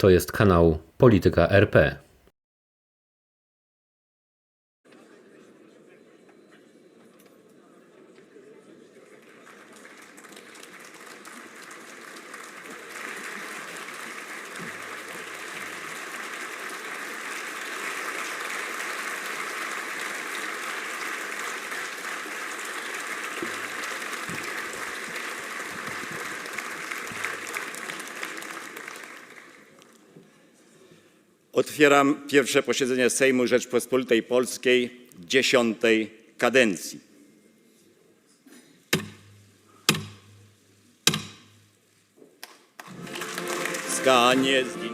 To jest kanał Polityka RP. Otwieram pierwsze posiedzenie Sejmu Rzeczpospolitej Polskiej dziesiątej kadencji. Skanie z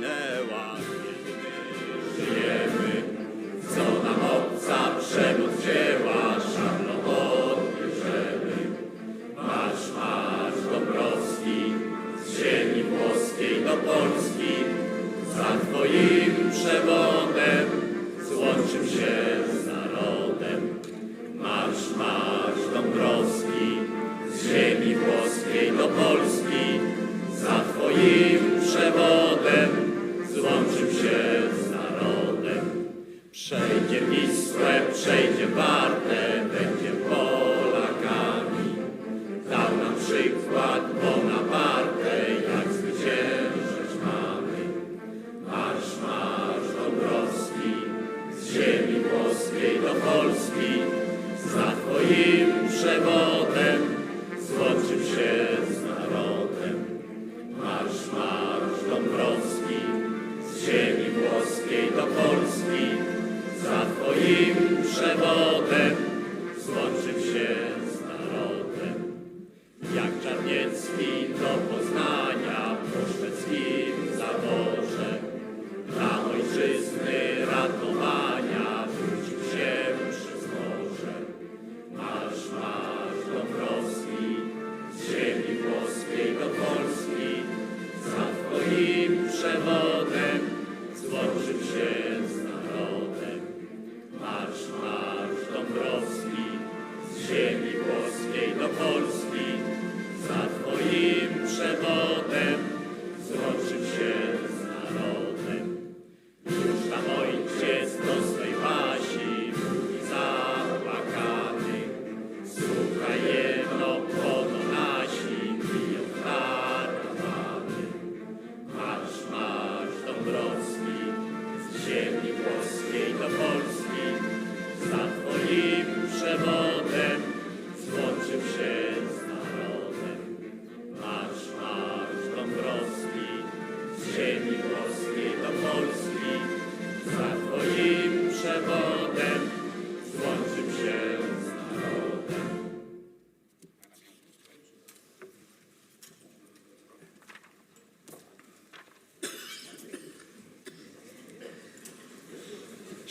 Elohim Shema.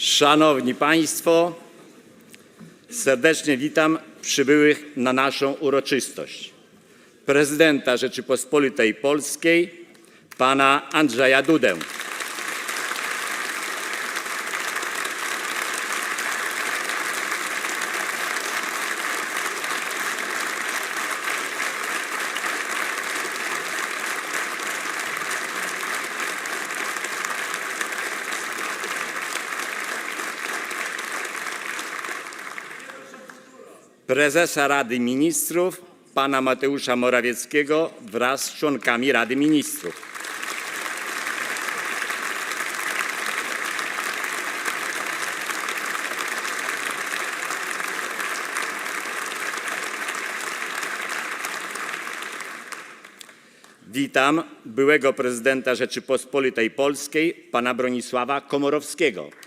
Szanowni Państwo, serdecznie witam przybyłych na naszą uroczystość. Prezydenta Rzeczypospolitej Polskiej, pana Andrzeja Dudę. prezesa Rady Ministrów pana Mateusza Morawieckiego wraz z członkami Rady Ministrów. Witam byłego prezydenta Rzeczypospolitej Polskiej, pana Bronisława Komorowskiego.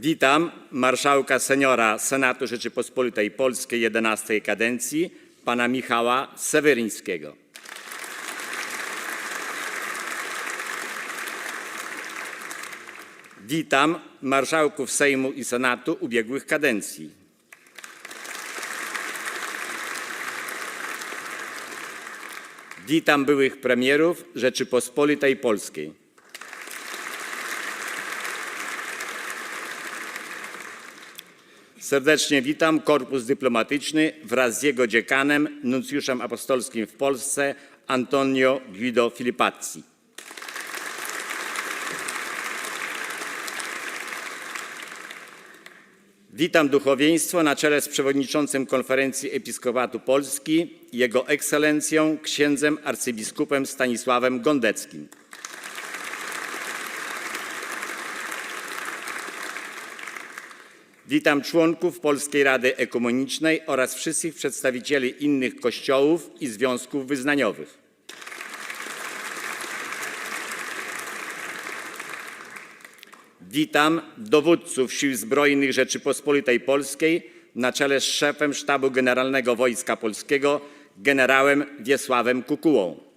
Witam marszałka seniora Senatu Rzeczypospolitej Polskiej XI kadencji, pana Michała Seweryńskiego. Witam marszałków Sejmu i Senatu ubiegłych kadencji. Witam byłych premierów Rzeczypospolitej Polskiej. Serdecznie witam Korpus Dyplomatyczny wraz z jego dziekanem, nuncjuszem apostolskim w Polsce Antonio Guido Filipazzi. Witam duchowieństwo na czele z przewodniczącym Konferencji Episkopatu Polski, Jego Ekscelencją księdzem arcybiskupem Stanisławem Gondeckim. Witam członków Polskiej Rady Ekumenicznej oraz wszystkich przedstawicieli innych kościołów i związków wyznaniowych. Witam dowódców Sił Zbrojnych Rzeczypospolitej Polskiej na czele z szefem Sztabu Generalnego Wojska Polskiego generałem Wiesławem Kukułą.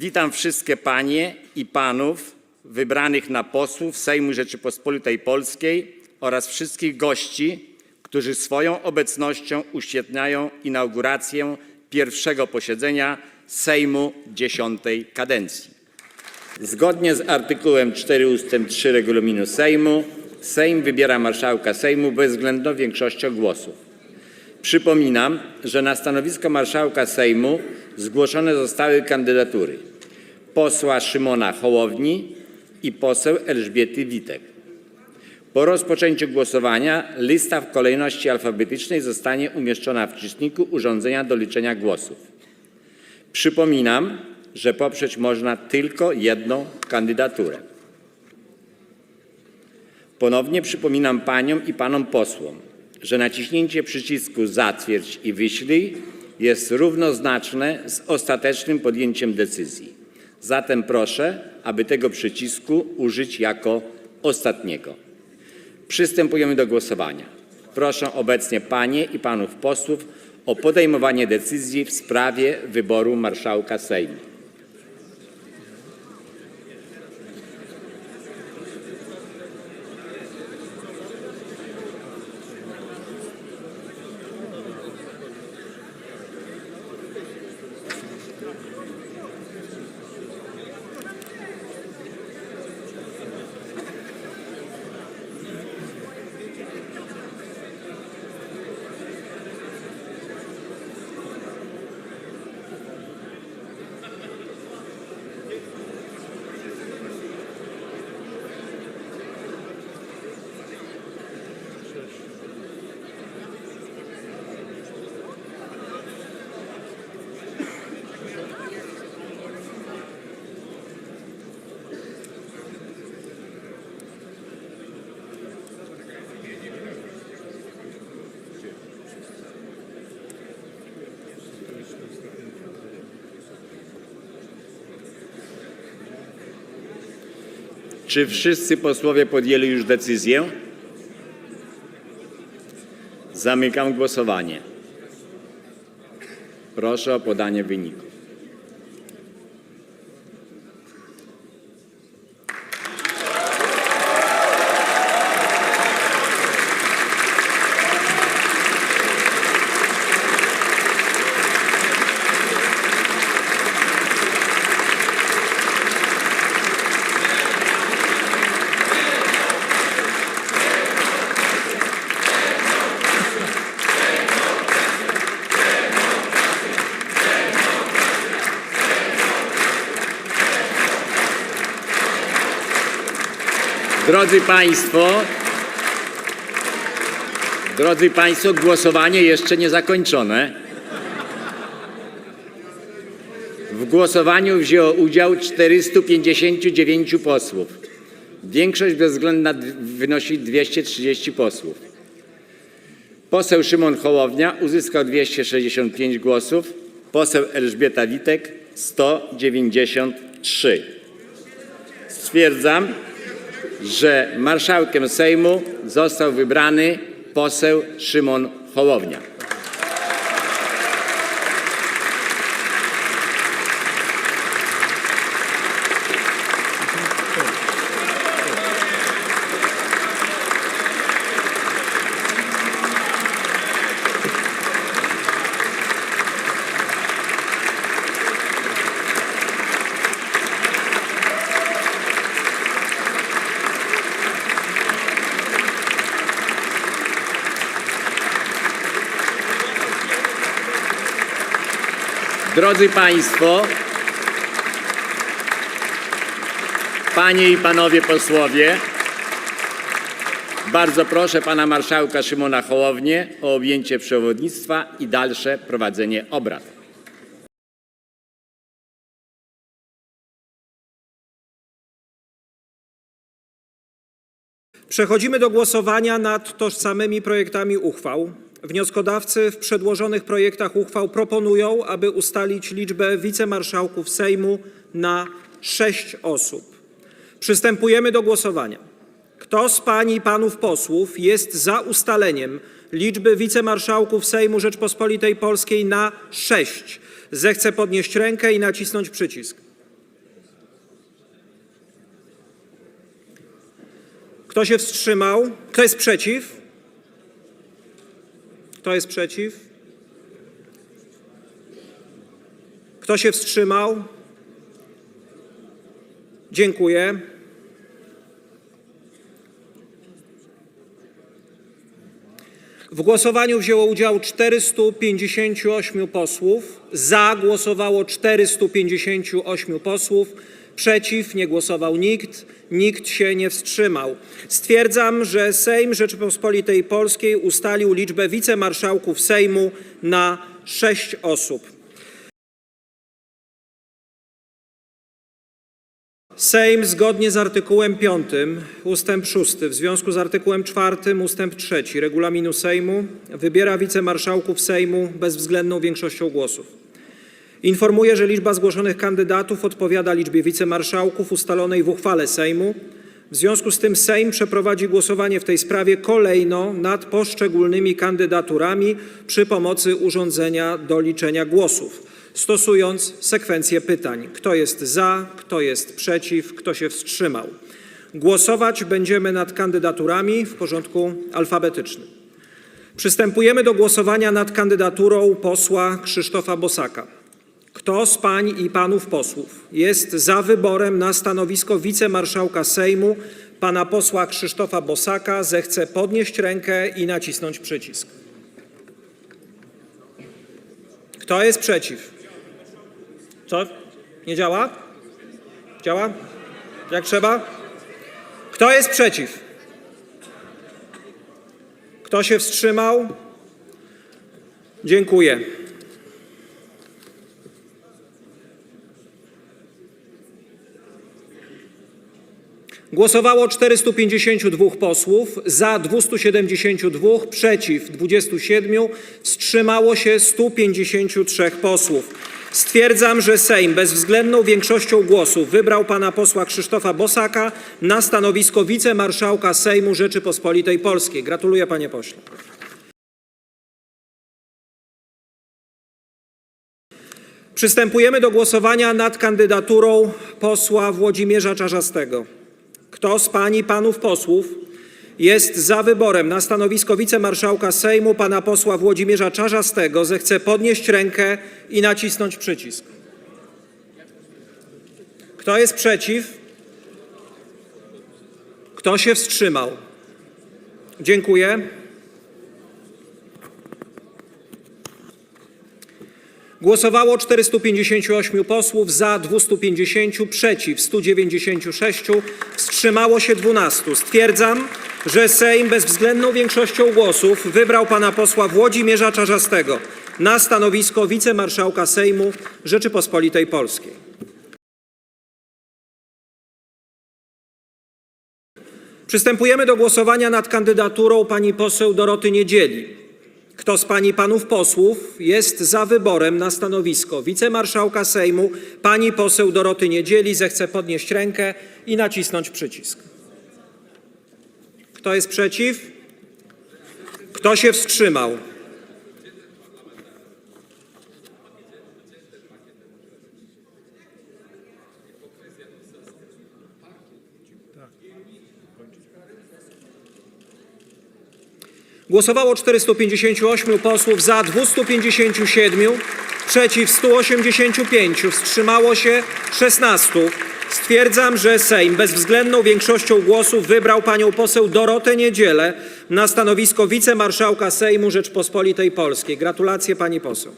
Witam wszystkie panie i panów wybranych na posłów Sejmu Rzeczypospolitej Polskiej oraz wszystkich gości, którzy swoją obecnością uświetniają inaugurację pierwszego posiedzenia Sejmu dziesiątej kadencji. Zgodnie z artykułem 4 ust. 3 regulaminu Sejmu Sejm wybiera marszałka Sejmu bezwzględną większością głosów. Przypominam, że na stanowisko marszałka Sejmu zgłoszone zostały kandydatury posła Szymona Hołowni i poseł Elżbiety Witek. Po rozpoczęciu głosowania lista w kolejności alfabetycznej zostanie umieszczona w czytniku urządzenia do liczenia głosów. Przypominam, że poprzeć można tylko jedną kandydaturę. Ponownie przypominam paniom i panom posłom, że naciśnięcie przycisku zatwierdź i wyślij jest równoznaczne z ostatecznym podjęciem decyzji. Zatem proszę, aby tego przycisku użyć jako ostatniego. Przystępujemy do głosowania. Proszę obecnie panie i panów posłów o podejmowanie decyzji w sprawie wyboru marszałka Sejmu. Czy wszyscy posłowie podjęli już decyzję? Zamykam głosowanie. Proszę o podanie wyniku. Drodzy Państwo, drodzy Państwo, głosowanie jeszcze nie zakończone. W głosowaniu wzięło udział 459 posłów. Większość bezwzględna wynosi 230 posłów. Poseł Szymon Hołownia uzyskał 265 głosów, poseł Elżbieta Witek 193. Stwierdzam, że marszałkiem Sejmu został wybrany poseł Szymon Hołownia. Drodzy Państwo, Panie i Panowie posłowie, bardzo proszę Pana Marszałka Szymona Hołownię o objęcie przewodnictwa i dalsze prowadzenie obrad. Przechodzimy do głosowania nad tożsamymi projektami uchwał. Wnioskodawcy w przedłożonych projektach uchwał proponują, aby ustalić liczbę wicemarszałków Sejmu na sześć osób. Przystępujemy do głosowania. Kto z pań i panów posłów jest za ustaleniem liczby wicemarszałków Sejmu Rzeczpospolitej Polskiej na sześć? Zechce podnieść rękę i nacisnąć przycisk. Kto się wstrzymał? Kto jest przeciw? Kto jest przeciw? Kto się wstrzymał? Dziękuję. W głosowaniu wzięło udział 458 posłów. Za głosowało 458 posłów. Przeciw nie głosował nikt. Nikt się nie wstrzymał. Stwierdzam, że Sejm Rzeczypospolitej Polskiej ustalił liczbę wicemarszałków Sejmu na sześć osób. Sejm zgodnie z artykułem 5 ustęp 6 w związku z artykułem 4 ustęp 3 regulaminu Sejmu wybiera wicemarszałków Sejmu bezwzględną większością głosów. Informuję, że liczba zgłoszonych kandydatów odpowiada liczbie wicemarszałków ustalonej w uchwale Sejmu. W związku z tym Sejm przeprowadzi głosowanie w tej sprawie kolejno nad poszczególnymi kandydaturami przy pomocy urządzenia do liczenia głosów, stosując sekwencję pytań. Kto jest za, kto jest przeciw, kto się wstrzymał. Głosować będziemy nad kandydaturami w porządku alfabetycznym. Przystępujemy do głosowania nad kandydaturą posła Krzysztofa Bosaka. Kto z pań i panów posłów jest za wyborem na stanowisko wicemarszałka Sejmu pana posła Krzysztofa Bosaka, zechce podnieść rękę i nacisnąć przycisk. Kto jest przeciw? Co? Nie działa? Działa? Jak trzeba? Kto jest przeciw? Kto się wstrzymał? Dziękuję. Głosowało 452 posłów, za 272, przeciw 27, wstrzymało się 153 posłów. Stwierdzam, że Sejm bezwzględną większością głosów wybrał pana posła Krzysztofa Bosaka na stanowisko wicemarszałka Sejmu Rzeczypospolitej Polskiej. Gratuluję panie pośle. Przystępujemy do głosowania nad kandydaturą posła Włodzimierza Czarzastego. Kto z pań i panów posłów jest za wyborem na stanowisko wicemarszałka Sejmu pana posła Włodzimierza Czarzastego, zechce podnieść rękę i nacisnąć przycisk. Kto jest przeciw? Kto się wstrzymał? Dziękuję. Głosowało 458 posłów, za 250, przeciw 196, wstrzymało się 12. Stwierdzam, że Sejm bezwzględną większością głosów wybrał pana posła Włodzimierza Czarzastego na stanowisko wicemarszałka Sejmu Rzeczypospolitej Polskiej. Przystępujemy do głosowania nad kandydaturą pani poseł Doroty Niedzieli. Kto z pań i panów posłów jest za wyborem na stanowisko wicemarszałka Sejmu pani poseł Doroty Niedzieli, zechce podnieść rękę i nacisnąć przycisk. Kto jest przeciw? Kto się wstrzymał? Głosowało 458 posłów, za 257, przeciw 185, wstrzymało się 16. Stwierdzam, że Sejm bezwzględną większością głosów wybrał panią poseł Dorotę Niedzielę na stanowisko wicemarszałka Sejmu Rzeczpospolitej Polskiej. Gratulacje pani poseł.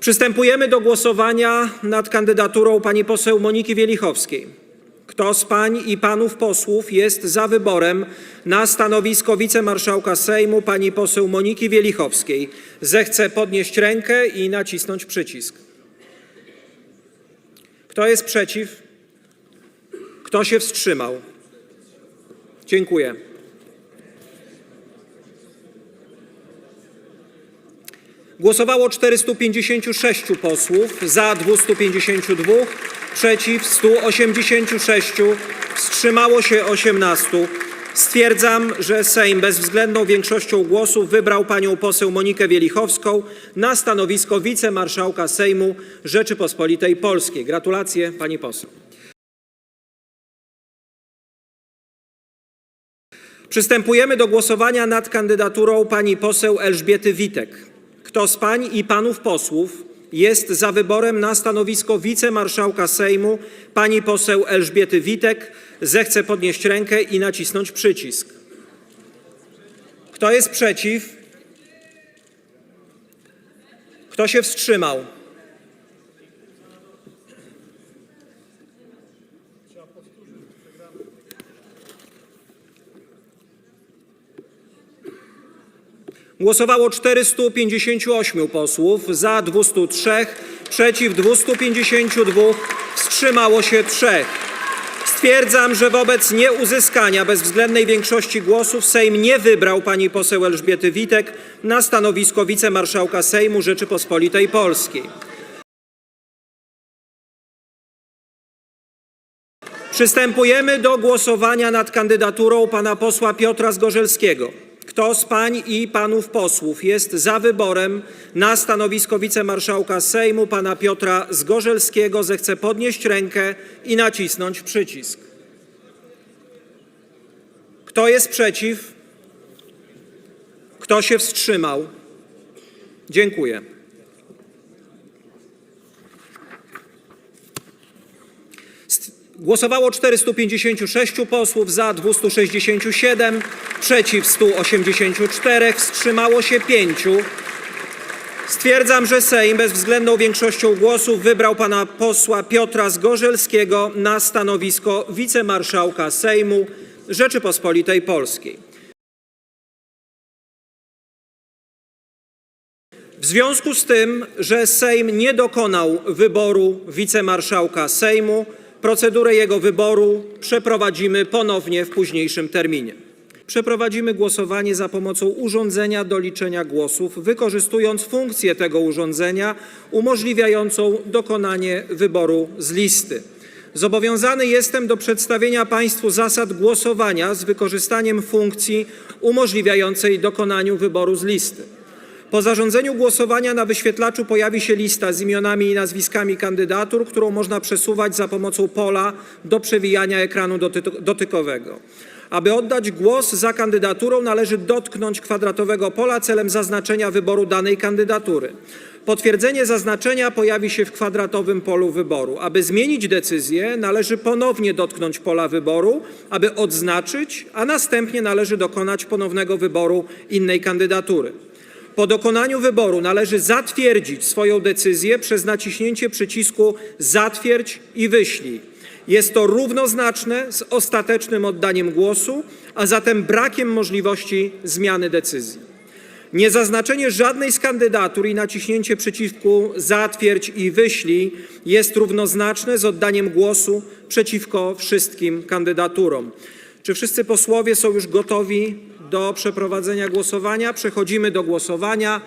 Przystępujemy do głosowania nad kandydaturą pani poseł Moniki Wielichowskiej. Kto z pań i panów posłów jest za wyborem na stanowisko wicemarszałka Sejmu pani poseł Moniki Wielichowskiej, zechce podnieść rękę i nacisnąć przycisk. Kto jest przeciw? Kto się wstrzymał? Dziękuję. Głosowało 456 posłów, za 252, przeciw 186, wstrzymało się 18. Stwierdzam, że Sejm bezwzględną większością głosów wybrał panią poseł Monikę Wielichowską na stanowisko wicemarszałka Sejmu Rzeczypospolitej Polskiej. Gratulacje pani poseł. Przystępujemy do głosowania nad kandydaturą pani poseł Elżbiety Witek. Kto z pań i panów posłów jest za wyborem na stanowisko wicemarszałka Sejmu pani poseł Elżbiety Witek, zechce podnieść rękę i nacisnąć przycisk. Kto jest przeciw? Kto się wstrzymał? Głosowało 458 posłów, za 203, przeciw 252, wstrzymało się 3. Stwierdzam, że wobec nieuzyskania bezwzględnej większości głosów Sejm nie wybrał pani poseł Elżbiety Witek na stanowisko wicemarszałka Sejmu Rzeczypospolitej Polskiej. Przystępujemy do głosowania nad kandydaturą pana posła Piotra Zgorzelskiego. Kto z pań i panów posłów jest za wyborem na stanowisko wicemarszałka Sejmu pana Piotra Zgorzelskiego, zechce podnieść rękę i nacisnąć przycisk. Kto jest przeciw? Kto się wstrzymał? Dziękuję. Głosowało 456 posłów, za 267, przeciw 184, wstrzymało się 5. Stwierdzam, że Sejm bezwzględną większością głosów wybrał pana posła Piotra Zgorzelskiego na stanowisko wicemarszałka Sejmu Rzeczypospolitej Polskiej. W związku z tym, że Sejm nie dokonał wyboru wicemarszałka Sejmu, procedurę jego wyboru przeprowadzimy ponownie w późniejszym terminie. Przeprowadzimy głosowanie za pomocą urządzenia do liczenia głosów, wykorzystując funkcję tego urządzenia umożliwiającą dokonanie wyboru z listy. Zobowiązany jestem do przedstawienia Państwu zasad głosowania z wykorzystaniem funkcji umożliwiającej dokonaniu wyboru z listy. Po zarządzeniu głosowania na wyświetlaczu pojawi się lista z imionami i nazwiskami kandydatur, którą można przesuwać za pomocą pola do przewijania ekranu doty- dotykowego. Aby oddać głos za kandydaturą, należy dotknąć kwadratowego pola celem zaznaczenia wyboru danej kandydatury. Potwierdzenie zaznaczenia pojawi się w kwadratowym polu wyboru. Aby zmienić decyzję, należy ponownie dotknąć pola wyboru, aby odznaczyć, a następnie należy dokonać ponownego wyboru innej kandydatury. Po dokonaniu wyboru należy zatwierdzić swoją decyzję przez naciśnięcie przycisku Zatwierdź i wyślij. Jest to równoznaczne z ostatecznym oddaniem głosu, a zatem brakiem możliwości zmiany decyzji. Niezaznaczenie żadnej z kandydatur i naciśnięcie przycisku Zatwierdź i wyślij jest równoznaczne z oddaniem głosu przeciwko wszystkim kandydaturom. Czy wszyscy posłowie są już gotowi do przeprowadzenia głosowania? Przechodzimy do głosowania.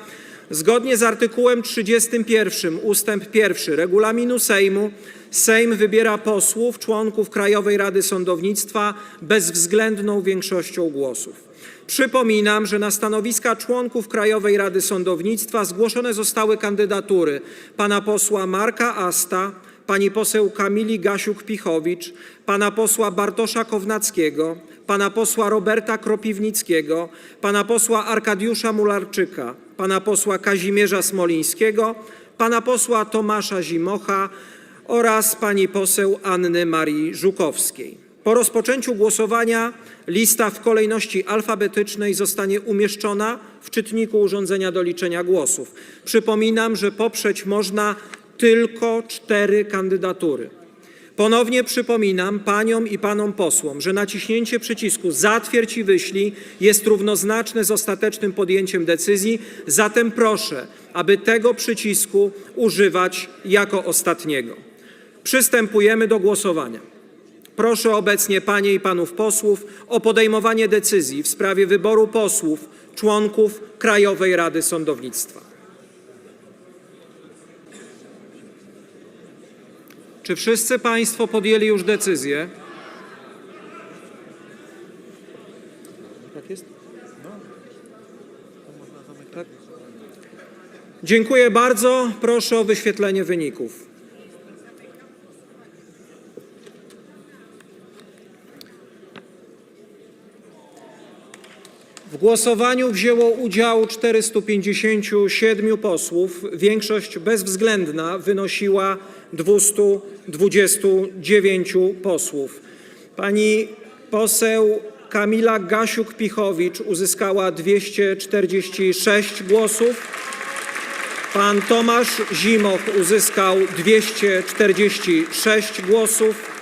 Zgodnie z artykułem 31 ustęp 1 regulaminu Sejmu Sejm wybiera posłów, członków Krajowej Rady Sądownictwa bezwzględną większością głosów. Przypominam, że na stanowiska członków Krajowej Rady Sądownictwa zgłoszone zostały kandydatury pana posła Marka Asta, pani poseł Kamili Gasiuk-Pichowicz, pana posła Bartosza Kownackiego, pana posła Roberta Kropiwnickiego, pana posła Arkadiusza Mularczyka, pana posła Kazimierza Smolińskiego, pana posła Tomasza Zimocha oraz pani poseł Anny Marii Żukowskiej. Po rozpoczęciu głosowania lista w kolejności alfabetycznej zostanie umieszczona w czytniku urządzenia do liczenia głosów. Przypominam, że poprzeć można tylko cztery kandydatury. Ponownie przypominam paniom i panom posłom, że naciśnięcie przycisku zatwierdź i wyślij jest równoznaczne z ostatecznym podjęciem decyzji, zatem proszę, aby tego przycisku używać jako ostatniego. Przystępujemy do głosowania. Proszę obecnie panie i panów posłów o podejmowanie decyzji w sprawie wyboru posłów, członków Krajowej Rady Sądownictwa. Czy wszyscy państwo podjęli już decyzję? Tak jest? Tak? Dziękuję bardzo. Proszę o wyświetlenie wyników. Głosowaniu wzięło udział 457 posłów. Większość bezwzględna wynosiła 229 posłów. Pani poseł Kamila Gasiuk-Pichowicz uzyskała 246 głosów. Pan Tomasz Zimoch uzyskał 246 głosów.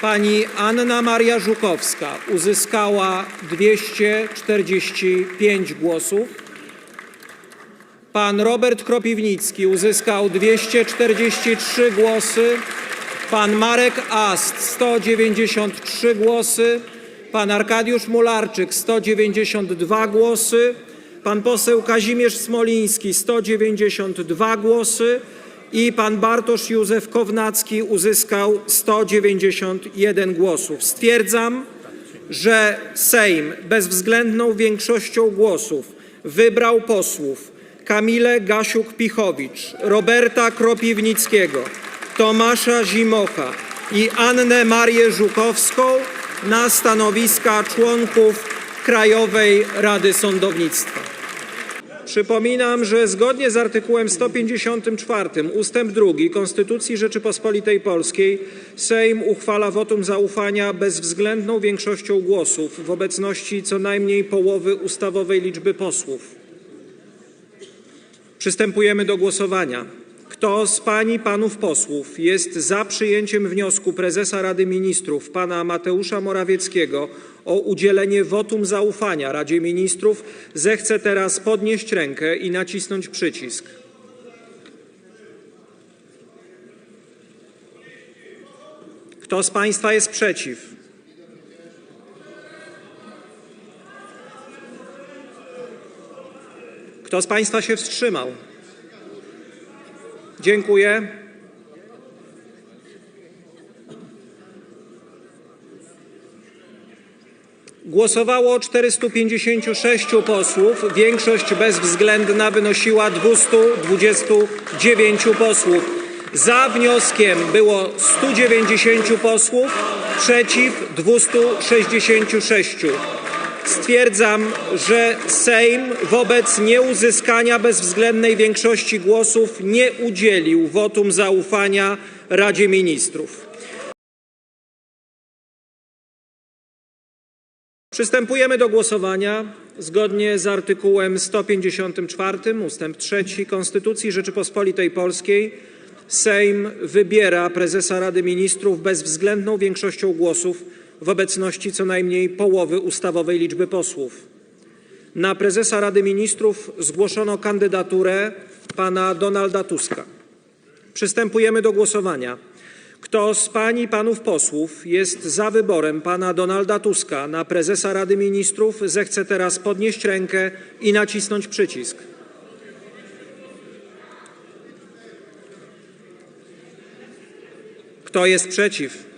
Pani Anna Maria Żukowska uzyskała 245 głosów. Pan Robert Kropiwnicki uzyskał 243 głosy. Pan Marek Ast 193 głosy. Pan Arkadiusz Mularczyk 192 głosy. Pan poseł Kazimierz Smoliński 192 głosy i pan Bartosz Józef Kownacki uzyskał 191 głosów. Stwierdzam, że Sejm bezwzględną większością głosów wybrał posłów Kamilę Gasiuk-Pichowicz, Roberta Kropiwnickiego, Tomasza Zimocha i Annę Marię Żukowską na stanowiska członków Krajowej Rady Sądownictwa. Przypominam, że zgodnie z artykułem 154 ustęp 2 Konstytucji Rzeczypospolitej Polskiej Sejm uchwala wotum zaufania bezwzględną większością głosów w obecności co najmniej połowy ustawowej liczby posłów. Przystępujemy do głosowania. Kto z pań i panów posłów jest za przyjęciem wniosku prezesa Rady Ministrów pana Mateusza Morawieckiego o udzielenie wotum zaufania Radzie Ministrów, zechce teraz podnieść rękę i nacisnąć przycisk. Kto z państwa jest przeciw? Kto z państwa się wstrzymał? Dziękuję. Głosowało 456 posłów. Większość bezwzględna wynosiła 229 posłów. Za wnioskiem było 190 posłów, przeciw 266. Stwierdzam, że Sejm wobec nieuzyskania bezwzględnej większości głosów nie udzielił wotum zaufania Radzie Ministrów. Przystępujemy do głosowania. Zgodnie z artykułem 154 ustęp 3 Konstytucji Rzeczypospolitej Polskiej Sejm wybiera prezesa Rady Ministrów bezwzględną większością głosów w obecności co najmniej połowy ustawowej liczby posłów. Na prezesa Rady Ministrów zgłoszono kandydaturę pana Donalda Tuska. Przystępujemy do głosowania. Kto z pań i panów posłów jest za wyborem pana Donalda Tuska na prezesa Rady Ministrów, zechce teraz podnieść rękę i nacisnąć przycisk. Kto jest przeciw?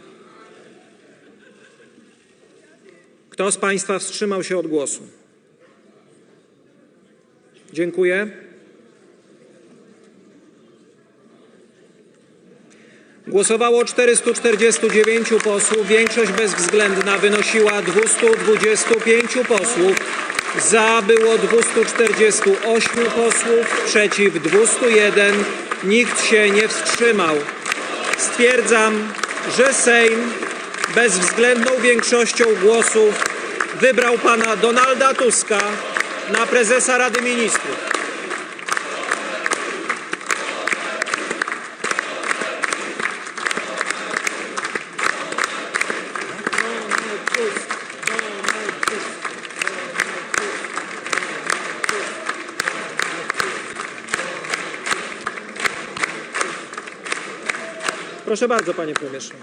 Kto z państwa wstrzymał się od głosu? Dziękuję. Głosowało 449 posłów. Większość bezwzględna wynosiła 225 posłów. Za było 248 posłów, przeciw 201. Nikt się nie wstrzymał. Stwierdzam, że Sejm bezwzględną większością głosów wybrał pana Donalda Tuska na prezesa Rady Ministrów. Proszę bardzo, panie premierze.